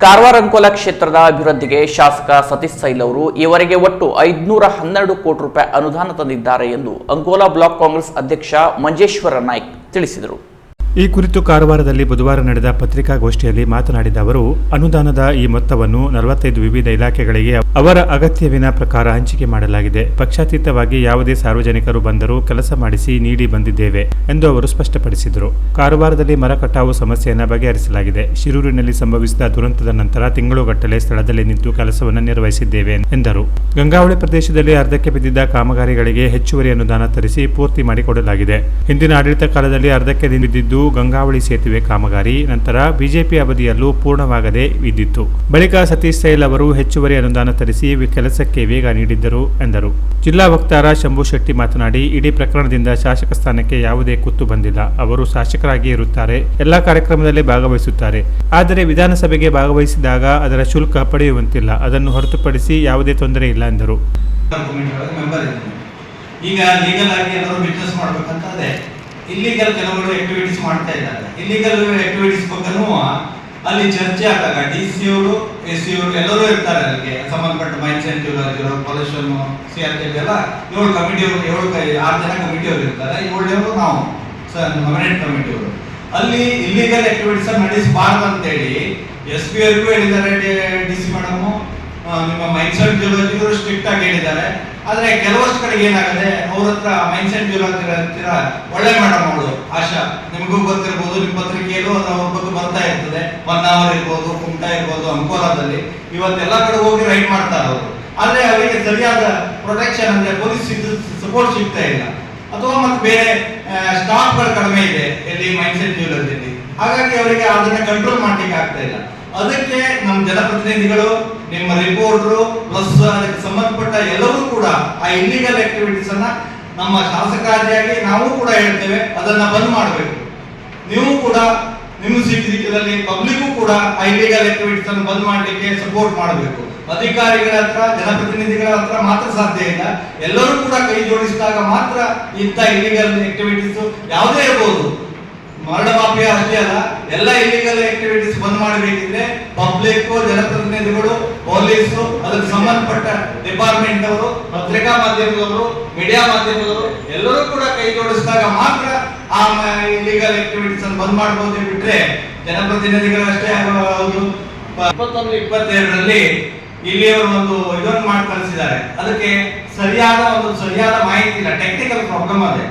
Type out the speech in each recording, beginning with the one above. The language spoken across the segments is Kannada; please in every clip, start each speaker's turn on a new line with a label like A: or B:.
A: ಕಾರವಾರ ಅಂಕೋಲ ಕ್ಷೇತ್ರದ ಅಭಿವೃದ್ಧಿಗೆ ಶಾಸಕ ಸತೀಶ್ ಸೈಲ್ ಅವರು ಈವರೆಗೆ ಒಟ್ಟು ಐದುನೂರ ಹನ್ನೆರಡು ಕೋಟಿ ರೂಪಾಯಿ ಅನುದಾನ ತಂದಿದ್ದಾರೆ ಎಂದು ಅಂಕೋಲಾ ಬ್ಲಾಕ್ ಕಾಂಗ್ರೆಸ್ ಅಧ್ಯಕ್ಷ ಮಂಜೇಶ್ವರ ನಾಯ್ಕ್ ತಿಳಿಸಿದರು.
B: ಈ ಕುರಿತು ಕಾರವಾರದಲ್ಲಿ ಬುಧವಾರ ನಡೆದ ಪತ್ರಿಕಾಗೋಷ್ಠಿಯಲ್ಲಿ ಮಾತನಾಡಿದ ಅವರು, ಅನುದಾನದ ಈ ಮೊತ್ತವನ್ನು ನಲವತ್ತೈದು ವಿವಿಧ ಇಲಾಖೆಗಳಿಗೆ ಅವರ ಅಗತ್ಯವಿನ ಪ್ರಕಾರ ಹಂಚಿಕೆ ಮಾಡಲಾಗಿದೆ. ಪಕ್ಷಾತೀತವಾಗಿ ಯಾವುದೇ ಸಾರ್ವಜನಿಕರು ಬಂದರೂ ಕೆಲಸ ಮಾಡಿಸಿ ನೀಡಿ ಬಂದಿದ್ದೇವೆ ಎಂದು ಅವರು ಸ್ಪಷ್ಟಪಡಿಸಿದರು. ಕಾರವಾರದಲ್ಲಿ ಮರ ಕಟಾವು ಸಮಸ್ಯೆಯನ್ನು ಬಗೆಹರಿಸಲಾಗಿದೆ. ಶಿರೂರಿನಲ್ಲಿ ಸಂಭವಿಸಿದ ದುರಂತದ ನಂತರ ತಿಂಗಳುಗಟ್ಟಲೆ ಸ್ಥಳದಲ್ಲಿ ನಿಂತು ಕೆಲಸವನ್ನು ನಿರ್ವಹಿಸಿದ್ದೇವೆ ಎಂದರು. ಗಂಗಾವಳಿ ಪ್ರದೇಶದಲ್ಲಿ ಅರ್ಧಕ್ಕೆ ಬಿದ್ದಿದ್ದ ಕಾಮಗಾರಿಗಳಿಗೆ ಹೆಚ್ಚುವರಿ ಅನುದಾನ ತರಿಸಿ ಪೂರ್ತಿ ಮಾಡಿಕೊಡಲಾಗಿದೆ. ಹಿಂದಿನ ಆಡಳಿತ ಕಾಲದಲ್ಲಿ ಅರ್ಧಕ್ಕೆ ಬಿದ್ದಿದ್ದು ಗಂಗಾವಳಿ ಸೇತುವೆ ಕಾಮಗಾರಿ, ನಂತರ ಬಿಜೆಪಿ ಅವಧಿಯಲ್ಲೂ ಪೂರ್ಣವಾಗದೆ ಇದ್ದಿತ್ತು ಬಳಿಕ ಸತೀಶ್ ಸೈಲ್ ಅವರು ಹೆಚ್ಚುವರಿ ಅನುದಾನ ವಿ- ಕೆಲಸಕ್ಕೆ ವೇಗ ನೀಡಿದ್ದರು ಎಂದರು. ಜಿಲ್ಲಾ ವಕ್ತಾರ ಶಂಭು ಶೆಟ್ಟಿ ಮಾತನಾಡಿ, ಇಡೀ ಪ್ರಕರಣದಿಂದ ಶಾಸಕ ಸ್ಥಾನಕ್ಕೆ ಯಾವುದೇ ಕುತ್ತು ಬಂದಿಲ್ಲ. ಅವರು ಶಾಸಕರಾಗಿ ಇರುತ್ತಾರೆ, ಎಲ್ಲಾ ಕಾರ್ಯಕ್ರಮದಲ್ಲಿ ಭಾಗವಹಿಸುತ್ತಾರೆ. ಆದರೆ ವಿಧಾನಸಭೆಗೆ ಭಾಗವಹಿಸಿದಾಗ ಅದರ ಶುಲ್ಕ ಪಡೆಯುವಂತಿಲ್ಲ. ಅದನ್ನು ಹೊರತುಪಡಿಸಿ ಯಾವುದೇ ತೊಂದರೆ ಇಲ್ಲ ಎಂದರು.
C: ಈಗ ಲೀಗಲ್ ಆಗಿ ಬಿಸ್ನೆಸ್ ಮಾಡ್ಬೇಕಂತಂದ್ರೆ ಇಲ್ಲಿಗಲ್ ಕೆಲವರು ಆಕ್ಟಿವಿಟೀಸ್ ಮಾಡ್ತಾ ಇದ್ದಾರೆ. ಇಲ್ಲಿಗಲ್ ಆಕ್ಟಿವಿಟೀಸ್ ಬಗ್ಗೆನೂ ಅಲ್ಲಿ ಚರ್ಚೆ ಆದಾಗ ಡಿ ಸಿ ಅವರು, ಎಸ್ ಸಿ ಅವರು ಎಲ್ಲರೂ ಇರ್ತಾರೆ ಅಲ್ಲಿಗೆ. ಸಂಬಂಧಪಟ್ಟ mine sensitive pollution C R T ಎಲ್ಲ ಏಳು ಕಮಿಟಿ ಏಳು ಕೈ- ಆರು ಜನ ಕಮಿಟಿ ಅವರು ಇರ್ತಾರೆ. ಏಳನೇವರು ನಾವು, ಸರ್ ನಾಮಿನೇಟ್ ಕಮಿಟಿ ಅವರು ಅಲ್ಲಿ ಇಲ್ಲಿಗಲ್ ಆಕ್ಟಿವಿಟೀಸ್ ನಡೆಸಬಾರ್ದು ಅಂತೇಳಿ ಎಸ್ ಪಿ ಅವ್ರಿಗೂ ಹೇಳಿದ್ದಾರೆ ಡಿ ಸಿ ಮೇಡಮ್. ನಿಮ್ಮ ಮೈಂಡ್ ಸೆಟ್ ಇವರು ಸ್ಟ್ರಿಕ್ಟ್ ಆಗಿ ಹೇಳಿದ್ದಾರೆ. ಆದ್ರೆ ಕೆಲವಷ್ಟು ಕಡೆ ಏನಾಗುತ್ತೆ, ಅವ್ರ ಹತ್ರ ಮೈಂಡ್ ಸೆಟ್ ಹತ್ತಿರ ಒಳ್ಳೆ ಮೇಡಮ್ ಅವಳು, ಆಶಾ. ನಿಮಗೂ ಗೊತ್ತಿರ್ಬೋದು ನಿಮ್ಮ ಪತ್ರಿಕೆಯಲ್ಲೂ ಅವ್ರ ಬಗ್ಗೆ ಬರ್ತಾ ಇರ್ತದೆ. ಹೊನ್ನಾವರ್ ಇರ್ಬೋದು, ಕುಮಟಾ ಇರ್ಬೋದು, ಅಂಕೋಲಾದಲ್ಲಿ. ಇವತ್ತೆಲ್ಲ ಕಡೆ ಹೋಗಿ ರೈಡ್ ಮಾಡ್ತಾರೆ ಅವರು. ಆದ್ರೆ ಅವರಿಗೆ ಸರಿಯಾದ ಪ್ರೊಟೆಕ್ಷನ್ ಅಂದ್ರೆ ಪೊಲೀಸ್ ಸಪೋರ್ಟ್ ಸಿಗ್ತಾ ಇಲ್ಲ. ಅಥವಾ ಮತ್ತೆ ಬೇರೆ ಸ್ಟಾಫ್ಗಳು ಕಡಿಮೆ ಇದೆ ಇಲ್ಲಿ ಮೈಂಡ್ ಸೆಟ್ ಜೀವನದಲ್ಲಿ ಹಾಗಾಗಿ ಅವರಿಗೆ ಅದನ್ನ ಕಂಟ್ರೋಲ್ ಮಾಡ್ಲಿಕ್ಕೆ ಆಗ್ತಾ ಇಲ್ಲ. ಅದಕ್ಕೆ ನಮ್ಮ ಜನಪ್ರತಿನಿಧಿಗಳು, ನಿಮ್ಮ ರಿಪೋರ್ಟ್ರು ಪ್ಲಸ್ ಅದಕ್ಕೆ ಸಂಬಂಧಪಟ್ಟ ಎಲ್ಲರೂ ಕೂಡ ಆ ಇಲ್ಲಿಗಲ್ ಆಕ್ಟಿವಿಟೀಸ್ ಅನ್ನ ನಮ್ಮ ಶಾಸಕರಾದಿಯಾಗಿ ನಾವು ಕೂಡ ಹೇಳ್ತೇವೆ. ಅದನ್ನ ಬಂದ್ ಮಾಡಬೇಕು. ನೀವು ಕೂಡ ನಿಮ್ಮ ಸಿಕ್ಕಿದಲ್ಲಿ ಪಬ್ಲಿಕ್ಕು ಕೂಡ ಆ ಇಲ್ಲಿಗಲ್ ಆಕ್ಟಿವಿಟೀಸ್ ಅನ್ನು ಬಂದ್ ಮಾಡಲಿಕ್ಕೆ ಸಪೋರ್ಟ್ ಮಾಡಬೇಕು. ಅಧಿಕಾರಿಗಳ ಹತ್ರ, ಜನಪ್ರತಿನಿಧಿಗಳ ಹತ್ರ ಮಾತ್ರ ಸಾಧ್ಯ ಇಲ್ಲ. ಎಲ್ಲರೂ ಕೂಡ ಕೈ ಜೋಡಿಸಿದಾಗ ಮಾತ್ರ ಇಂಥ ಇಲ್ಲಿಗಲ್ ಆಕ್ಟಿವಿಟೀಸ್ ಯಾವುದೇ ಇರಬಹುದು ಮರಣ ಮಾಫಿಯಾ ಅಷ್ಟೇ ಅಲ್ಲ, ಎಲ್ಲ ಇಲ್ಲಿಗಲ್ ಆಕ್ಟಿವಿಟೀಸ್ ಬಂದ್ ಮಾಡಬೇಕಿದ್ರೆ ಪಬ್ಲಿಕ್ ಜನಪ್ರತಿನಿಧಿಗಳು ಪೊಲೀಸ್ ಅದಕ್ಕೆ ಸಂಬಂಧಪಟ್ಟ ಡಿಪಾರ್ಟ್ಮೆಂಟ್ ಅವರು, ಪತ್ರಿಕಾ ಮಾಧ್ಯಮದವರು ಮೀಡಿಯಾ ಮಾಧ್ಯಮದವರು, ಎಲ್ಲರೂ ಕೂಡ ಕೈ ಜೋಡಿಸಿದಾಗ ಮಾತ್ರ ಆ ಇಲ್ಲಿಗಲ್ ಆಕ್ಟಿವಿಟೀಸ್ ಅನ್ನು ಬಂದ್ ಮಾಡಬಹುದು ಬಿಟ್ರೆ ಜನಪ್ರತಿನಿಧಿಗಳಷ್ಟೇ ಹೌದು. ಇಪ್ಪತ್ತೊಂದು ಇಪ್ಪತ್ತೆರಡರಲ್ಲಿ ಇಲ್ಲಿ ಅವರು ಒಂದು ಇದನ್ನು ಮಾಡಿ ಕಳಿಸಿದ್ದಾರೆ. ಅದಕ್ಕೆ ಸರಿಯಾದ ಒಂದು ಸರಿಯಾದ ಮಾಹಿತಿ ಇಲ್ಲ ಟೆಕ್ನಿಕಲ್ ಪ್ರಾಬ್ಲಮ್ ಅದೇ.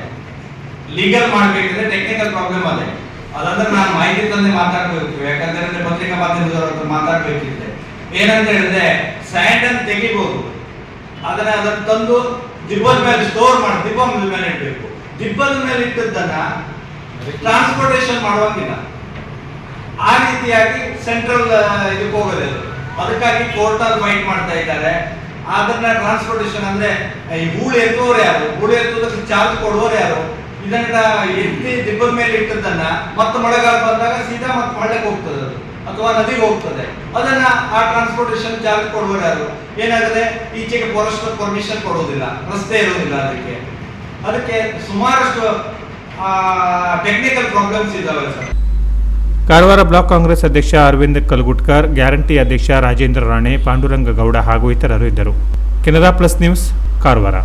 C: ಲೀಗಲ್ ಮಾಡ್ಬೇಕಿದ್ರೆ ಟೆಕ್ನಿಕಲ್ ಪ್ರಾಬ್ಲಮ್ ಅದೇ. ಅದಂದ್ರೆ ನಾನು ಮಾಹಿತಿ ತಂದೆ ಮಾತಾಡ್ಬೇಕು ಯಾಕಂದ್ರೆ ಪತ್ರಿಕಾ ಮಾಧ್ಯಮದವ್ರ ಹತ್ರ ಮಾತಾಡ್ಬೇಕಿದ್ರೆ ಏನಂತ ಹೇಳಿದ್ರೆ ಸ್ಯಾಂಡ್ ಅನ್ನು ತೆಗಿಬಹುದು ಆದರೆ ಅದನ್ನು ತಂದು ದಿಬ್ಬದ ಮೇಲೆ ಸ್ಟೋರ್ ಮಾಡಿ, ದಿಬ್ಬದ ಮೇಲೆ ಇಡಬೇಕು. ದಿಬ್ಬದ ಮೇಲೆ ಇಟ್ಟದ್ದನ್ನ ಟ್ರಾನ್ಸ್ಪೋರ್ಟೇಷನ್ ಮಾಡುವಂಗಿಲ್ಲ. ಆ ರೀತಿಯಾಗಿ ಸೆಂಟ್ರಲ್ ಇದಕ್ಕೆ ಹೋಗೋದಿಲ್ಲ ಅದಕ್ಕಾಗಿ ಕೋರ್ಟ್ ಅಲ್ಲಿ ಫೈಟ್ ಮಾಡ್ತಾ ಇದ್ದಾರೆ. ಅದನ್ನ ಟ್ರಾನ್ಸ್ಪೋರ್ಟೇಷನ್ ಅಂದ್ರೆ, ಈ ಹೂಳು ಎತ್ತುವವರು ಯಾರು? ಹೂಳು ಎತ್ತುವುದಕ್ಕೆ ಚಾರ್ಜ್ ಕೊಡುವವರು ಯಾರು? ಇದನ್ನ ಎತ್ತಿ ದಿಬ್ಬದ ಮೇಲೆ ಇಟ್ಟದ್ದನ್ನ ಮತ್ತೆ ಮಳೆಗಾಲ ಬಂದಾಗ ಸೀದಾ ಮತ್ತೆ ಹಳ್ಳಕ್ಕೆ ಹೋಗ್ತದೆ ಅಥವಾ ನದಿಗೆ ಹೋಗ್ತದೆ. ಅದನ್ನ ಆ ಟ್ರಾನ್ಸ್ಪೋರ್ಟೇಷನ್ ಚಾರ್ಜ್ ಕೊಡುವವರು ಯಾರು? ಏನಾಗುತ್ತೆ ಈಚೆಗೆ ಫಾರೆಸ್ಟ್ ಪರ್ಮಿಷನ್ ಕೊಡೋದಿಲ್ಲ ರಸ್ತೆ ಇರೋದಿಲ್ಲ ಅದಕ್ಕೆ. ಅದಕ್ಕೆ ಸುಮಾರಷ್ಟು ಟೆಕ್ನಿಕಲ್ ಪ್ರಾಬ್ಲಮ್ಸ್ ಇದಾವೆ ಸರ್.
B: ಕಾರವಾರ ಬ್ಲಾಕ್ ಕಾಂಗ್ರೆಸ್ ಅಧ್ಯಕ್ಷ ಅರವಿಂದ್ ಕಲ್ಗುಟ್ಕರ್, ಗ್ಯಾರಂಟಿ ಅಧ್ಯಕ್ಷ ರಾಜೇಂದ್ರ ರಾಣೆ ಪಾಂಡುರಂಗ ಗೌಡ ಹಾಗೂ ಇತರರು ಇದ್ದರು. Canara plus news, Karwar.